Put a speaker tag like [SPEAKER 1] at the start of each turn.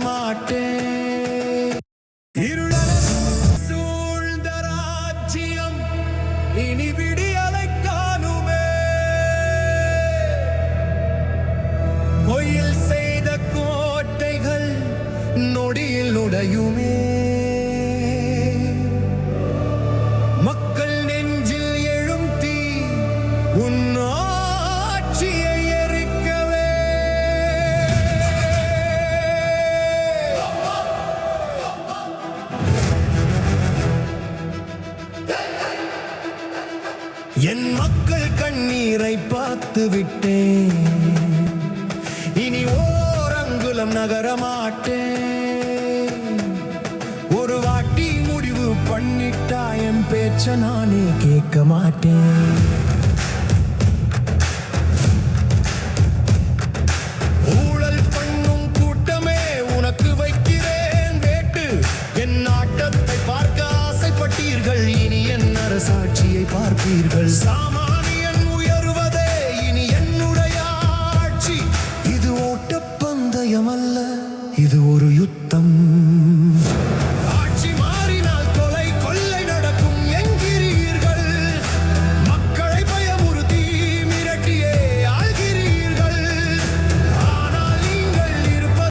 [SPEAKER 1] மாட்டேன். இருள சூழ்ந்த ராஜ்யம் இனி விடியலை காணுமே. பொய்யில் செய்த கோட்டைகள் நொடியில் உடையுமே. என் மக்கள் கண்ணீரை பார்த்து விட்டேன். இனி ஓரங்குலம் நகரமாட்டேன் ஒரு வாட்டி முடிவு பண்ணிட்டா என் பேச்ச நானே கேட்க மாட்டேன். ஊழல் பண்ணும் கூட்டமே உனக்கு வைக்கிறேன். வேட்டு என் ஆட்டத்தை பார்க்க ஆசைப்பட்டீர்கள் சாட்சியை பார்ப்பீர்கள். சாமானியன் உயர்வதே இனி என்னுடைய ஆட்சி. இது ஓட்டப்பந்தயம் அல்ல இது ஒரு யுத்தம்.